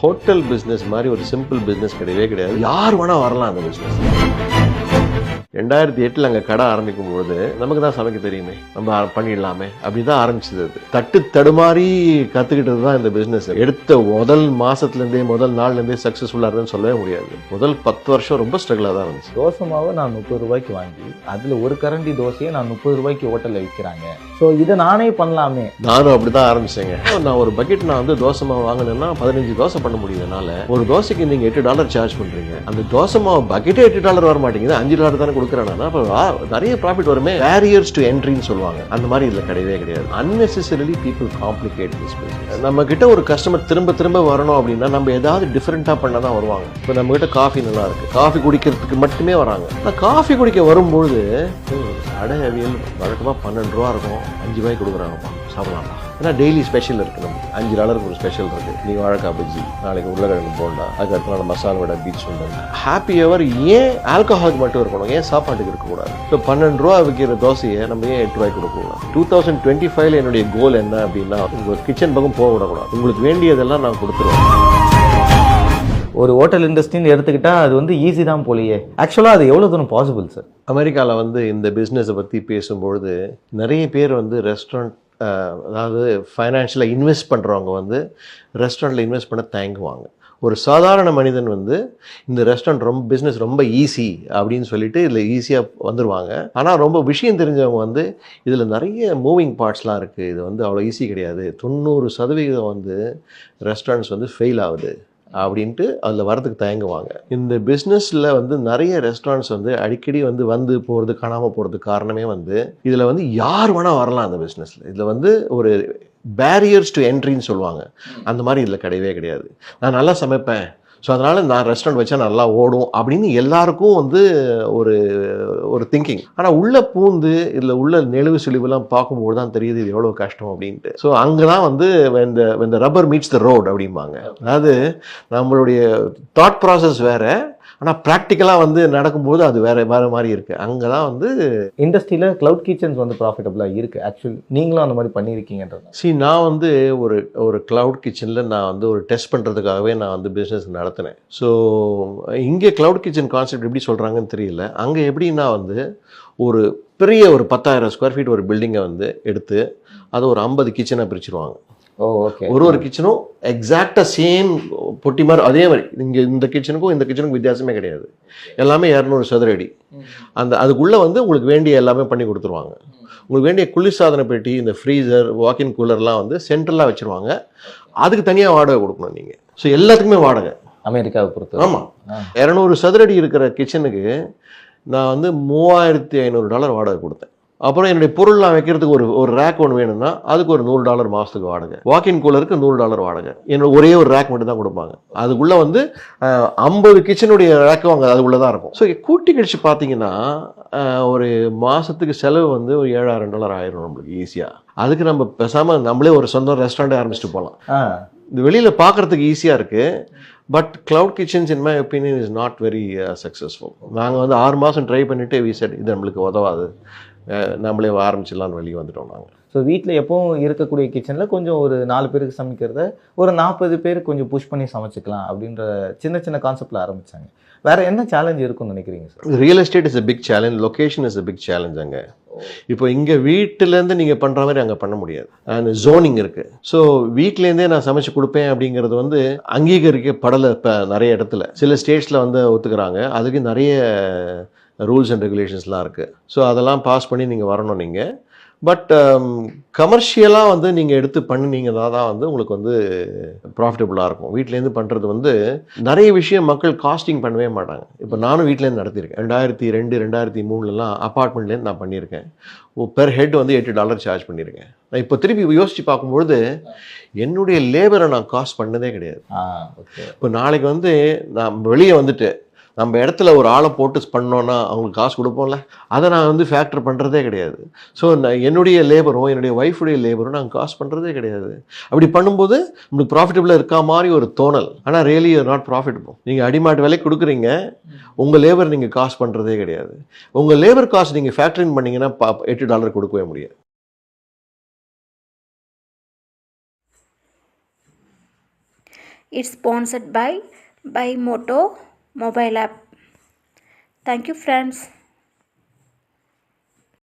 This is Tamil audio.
ஹோட்டல் பிஸ்னஸ் மாதிரி ஒரு சிம்பிள் பிஸ்னஸ் கிடையவே கிடையாது. யார் வேணால் வரலாம் அந்த பிஸ்னஸ் ரெண்டாயிரத்தி எட்டில் அங்கே கடை ஆரம்பிக்கும் பொழுது நமக்கு தான் சமைக்க தெரியுமே. நம்ம பண்ணிடலாமே. அப்படி தான் ஆரம்பிச்சது அது. தட்டு தடுமாறி கற்றுக்கிட்டது தான் இந்த பிஸ்னஸ் எடுத்த முதல் மாசத்துலேருந்தே முதல் நாள்லேருந்தே சக்ஸஸ்ஃபுல்லாக இருந்ததுன்னு சொல்லவே முடியாது. முதல் பத்து வருஷம் ரொம்ப ஸ்ட்ரகிளாக தான் இருந்துச்சு. தோசை மாவை நான் முப்பது ரூபாய்க்கு வாங்கி அதில் ஒரு கரண்டி தோசையை நான் முப்பது ரூபாய்க்கு ஹோட்டலில் விற்கிறாங்க. ஸோ இதை நானே பண்ணலாமே. நானும் அப்படி தான் ஆரம்பிச்சேங்க நான் ஒரு பக்கெட் நான் வந்து தோசை மாவு வாங்கினேன்னா பதினஞ்சு தோசை பண்ண முடியும் என்னால ஒரு தோசைக்கு நீங்க எட்டு டாலர் சார்ஜ் பண்றீங்க. அந்த தோசை மாவு பக்கெட்டே எட்டு டாலர் வர மாட்டேங்குது அஞ்சு டாலர் தானே கொடுக்குறேன் அப்போ நிறைய ப்ராஃபிட் வருமே. பேரியர்ஸ் டு என்ட்ரின்னு சொல்லுவாங்க. அந்த மாதிரி இதில் கிடையவே கிடையாது. அன்னெசரிலி பீப்புள் காம்ப்ளிகேட் திஸ் நம்ம கிட்ட ஒரு கஸ்டமர் திரும்ப திரும்ப வரணும் அப்படின்னா நம்ம ஏதாவது டிஃப்ரெண்ட்டாக பண்ண தான் வருவாங்க. இப்போ நம்ம கிட்ட காஃபி நல்லா இருக்கு. காஃபி குடிக்கிறதுக்கு மட்டுமே வராங்க. ஆனால் காஃபி குடிக்க வரும்பொழுது "ஏய், அடை அவியல் வழக்கமாக பன்னெண்டு ரூபா இருக்கும். அஞ்சு ரூபாய்க்கு கொடுக்குறாங்கப்பா. சாப்பிடலாம்ப்பா ஏன்னா டெய்லி ஸ்பெஷல் இருக்கு நம்ம அஞ்சு டாலருக்கு ஒரு ஸ்பெஷல் இருக்கு. நீங்கள் வாழைக்காய் பஜ்ஜி நாளைக்கு உருளைக்கிழங்கு போண்டா அதுக்கு அடுத்த நாள் masala vadai beach sundal happy hour ஏன் ஆல்கஹாலுக்கு மட்டும் இருக்கணும்? ஏன் சாப்பாட்டுக்கு இருக்கக்கூடாது இப்போ பன்னெண்டு ரூபா விற்கிற தோசையை நம்ம ஏன் எட்டு ரூபாய்க்கு கொடுக்கக்கூடாது? டூ தௌசண்ட் டுவெண்ட்டி ஃபைவ்ல என்னுடைய கோல் என்ன அப்படின்னா உங்கள் கிச்சன் பக்கம் போக விடக்கூடாது. உங்களுக்கு வேண்டியதெல்லாம் நான் கொடுத்துருவேன். ஒரு ஹோட்டல் இண்டஸ்ட்ரின்னு எடுத்துக்கிட்டா அது வந்து ஈஸி தான் போலியே. ஆக்சுவலாக அது எவ்வளோ தூரம் பாசிபிள் சார் அமெரிக்காவில் வந்து இந்த பிஸ்னஸை பற்றி பேசும்பொழுது நிறைய பேர் வந்து ரெஸ்டாரண்ட் அதாவது ஃபைனான்ஷியலாக இன்வெஸ்ட் பண்ணுறவங்க வந்து ரெஸ்டாரண்ட்டில் இன்வெஸ்ட் பண்ண தயங்குவாங்க. ஒரு சாதாரண மனிதன் வந்து இந்த ரெஸ்டாரண்ட் ரொம்ப பிஸ்னஸ் ரொம்ப ஈஸி அப்படின்னு சொல்லிட்டு இதில் ஈஸியாக வந்துடுவாங்க ஆனால் ரொம்ப விஷயம் தெரிஞ்சவங்க வந்து இதில் நிறைய மூவிங் பார்ட்ஸ்லாம் இருக்குது இது வந்து அவ்வளோ ஈஸி கிடையாது. தொண்ணூறு சதவிகிதம் வந்து ரெஸ்டாரண்ட்ஸ் வந்து ஃபெயில் ஆகுது. அப்படின்ட்டு அதில் வரதுக்கு தயங்குவாங்க. இந்த பிஸ்னஸில் வந்து நிறைய ரெஸ்டாரண்ட்ஸ் வந்து அடிக்கடி வந்து வந்து போகிறது காணாமல் போகிறதுக்கு காரணமே வந்து இதில் வந்து யார் வேணால் வரலாம் அந்த பிஸ்னஸில் இதில் வந்து ஒரு பேரியர்ஸ் டு என்ட்ரின்னு சொல்லுவாங்க. அந்த மாதிரி இதில் கிடையவே கிடையாது. நான் நல்லா சமைப்பேன். ஸோ அதனால் நான் ரெஸ்டாரண்ட் வச்சா நல்லா ஓடும் அப்படின்னு எல்லாருக்கும் வந்து ஒரு ஒரு திங்கிங் ஆனால் உள்ள பூந்து இதில் உள்ள நெழுவு சுழிவுலாம் பார்க்கும்போது தான் தெரியுது இது எவ்வளோ கஷ்டம் அப்படின்ட்டு. ஸோ அங்கே தான் வந்து இந்த இந்த ரப்பர் மீட்ஸ் த ரோட் அப்படிம்பாங்க. அதாவது நம்மளுடைய தாட் ப்ராசஸ் வேறு ஆனால் ப்ராக்டிக்கலாக வந்து நடக்கும்போது அது வேற வேற மாதிரி இருக்கு. அங்கே தான் வந்து இண்டஸ்ட்ரியில் க்ளவுட் கிச்சன்ஸ் வந்து ப்ராஃபிட்டபுளாக இருக்குது ஆக்சுவலி நீங்களும் அந்த மாதிரி பண்ணியிருக்கீங்கன்றது. சி நான் வந்து ஒரு ஒரு க்ளவுட் கிச்சனில் நான் வந்து ஒரு டெஸ்ட் பண்ணுறதுக்காகவே நான் வந்து பிஸ்னஸ் நடத்தினேன். ஸோ இங்கே க்ளவுட் கிச்சன் கான்செப்ட் எப்படி சொல்கிறாங்கன்னு தெரியல. அங்கே எப்படின்னா வந்து ஒரு பெரிய ஒரு பத்தாயிரம் ஸ்கொயர் ஃபீட் ஒரு பில்டிங்கை வந்து எடுத்து அதை ஒரு ஐம்பது கிச்சனாக பிரிச்சிருவாங்க. ஒரு ஒரு கிச்சனும் எக்ஸாக்டாக சேம் பொட்டி மாதிரி அதே மாதிரி. இங்கே இந்த கிச்சனுக்கும் இந்த கிச்சனுக்கும் வித்தியாசமே கிடையாது. எல்லாமே இரநூறு சதுர அடி. அந்த அதுக்குள்ளே வந்து உங்களுக்கு வேண்டிய எல்லாமே பண்ணி கொடுத்துருவாங்க. உங்களுக்கு வேண்டிய குளிர்சாதன பெட்டி இந்த ஃப்ரீசர் வாக்கின் கூலர்லாம் வந்து சென்ட்ரலாக வச்சுருவாங்க. அதுக்கு தனியாக வாடகை கொடுக்கணும் நீங்கள் ஸோ எல்லாத்துக்குமே வாடகை. அமெரிக்காவை பொறுத்து ஆமாம். இரநூறு சதுரடி இருக்கிற கிச்சனுக்கு நான் வந்து மூவாயிரத்தி ஐநூறு டாலர் வாடகை கொடுத்தேன். அப்புறம் என்னுடைய பொருள்லாம் வைக்கிறதுக்கு ஒரு ஒரு ரேக் ஒன்று வேணும்னா அதுக்கு ஒரு நூறு டாலர் மாதத்துக்கு வாடகை. வாக்கின் கூலருக்கு நூறு டாலர் வாடகை. என்னோட ஒரே ஒரு ரேக் மட்டும் தான் கொடுப்பாங்க. அதுக்குள்ளே வந்து ஐம்பது கிச்சனுடைய ரேக்கும் அங்கே அதுக்குள்ளே தான் இருக்கும். ஸோ கூட்டி கழிச்சு பார்த்தீங்கன்னா ஒரு மாதத்துக்கு செலவு வந்து ஒரு ஏழாயிரம் டாலர் ஆயிரும் நம்மளுக்கு ஈஸியாக அதுக்கு நம்ம பேசாமல் நம்மளே ஒரு சொந்த ரெஸ்டாரண்ட் ஆரம்பிச்சுட்டு போகலாம் இது வெளியில் பார்க்குறதுக்கு ஈஸியாக இருக்குது but cloud kitchens in my opinion is not very successful நாங்கள் வந்து ஆறு மாதம் ட்ரை பண்ணிவிட்டு வி said இது நம்மளுக்கு உதவாது. நம்மளே ஆரம்பிச்சிடலாம்னு வெளியே வந்துட்டோம் நாங்கள் ஸோ வீட்டில் எப்பவும் இருக்கக்கூடிய கிச்சனில் கொஞ்சம் ஒரு நாலு பேருக்கு சமைக்கிறத ஒரு நாற்பது பேர் கொஞ்சம் புஷ் பண்ணி சமைச்சிக்கலாம் அப்படின்ற சின்ன சின்ன கான்செப்டில் ஆரம்பிச்சாங்க. வேற என்ன சேலஞ்ச் இருக்கும்னு நினைக்கிறீங்க sir real estate is a big challenge location is a big challenge அங்கே. இப்போ இங்கே வீட்டிலேருந்து நீங்கள் பண்ணுற மாதிரி அங்கே பண்ண முடியாது. அண்ட் ஜோனிங் இருக்குது ஸோ வீட்டிலேருந்தே நான் சமைச்சு கொடுப்பேன் அப்படிங்கிறது வந்து அங்கீகரிக்கப்படலை இப்போ நிறைய இடத்துல. சில ஸ்டேட்ஸில் வந்து ஒத்துக்கிறாங்க. அதுக்கு நிறைய ரூல்ஸ் அண்ட் ரெகுலேஷன்ஸ்லாம் இருக்குது ஸோ அதெல்லாம் பாஸ் பண்ணி நீங்கள் வரணும் நீங்கள் பட் கமர்ஷியலாக வந்து நீங்கள் எடுத்து பண்ணினீங்கன்னா தான் வந்து உங்களுக்கு வந்து ப்ராஃபிட்டபுளாக இருக்கும். வீட்டிலேருந்து பண்ணுறது வந்து நிறைய விஷயம் மக்கள் காஸ்டிங் பண்ணவே மாட்டாங்க. இப்போ நானும் வீட்டிலேருந்து நடத்தியிருக்கேன் ரெண்டாயிரத்தி ரெண்டு ரெண்டாயிரத்தி மூணுலலாம் அப்பார்ட்மெண்ட்லேருந்து நான் பண்ணியிருக்கேன். பெர் ஹெட் வந்து எட்டு டாலர் சார்ஜ் பண்ணியிருக்கேன். நான் இப்போ திருப்பி யோசித்து பார்க்கும்பொழுது என்னுடைய லேபரை நான் காஸ்ட் பண்ணதே கிடையாது. இப்போ நாளைக்கு வந்து நான் வெளியே வந்துட்டு நம்ம இடத்துல ஒரு ஆளை போட்டு பண்ணோன்னா அவங்களுக்கு காசு கொடுப்போம்ல? அதை நான் வந்து ஃபேக்டர் பண்ணுறதே கிடையாது. ஸோ நான் என்னுடைய லேபரும் என்னுடைய ஒய்ஃபுடைய லேபரும் நாங்கள் காசு பண்ணுறதே கிடையாது. அப்படி பண்ணும்போது நம்மளுக்கு ப்ராஃபிட்டபுளாக இருக்கா மாதிரி ஒரு தோணல். ஆனால் ரியலி நாட் ப்ராஃபிட்டபிள் நீங்கள் அடிமாட்டு விலை கொடுக்குறீங்க உங்கள் லேபர் நீங்கள் காசு பண்ணுறதே கிடையாது. உங்கள் லேபர் காசு நீங்கள் ஃபேக்டரிங் பண்ணிங்கன்னா பா எட்டு டாலர் கொடுக்கவே முடியாது. It's sponsored by by Moto. Mobile app. Thank you friends.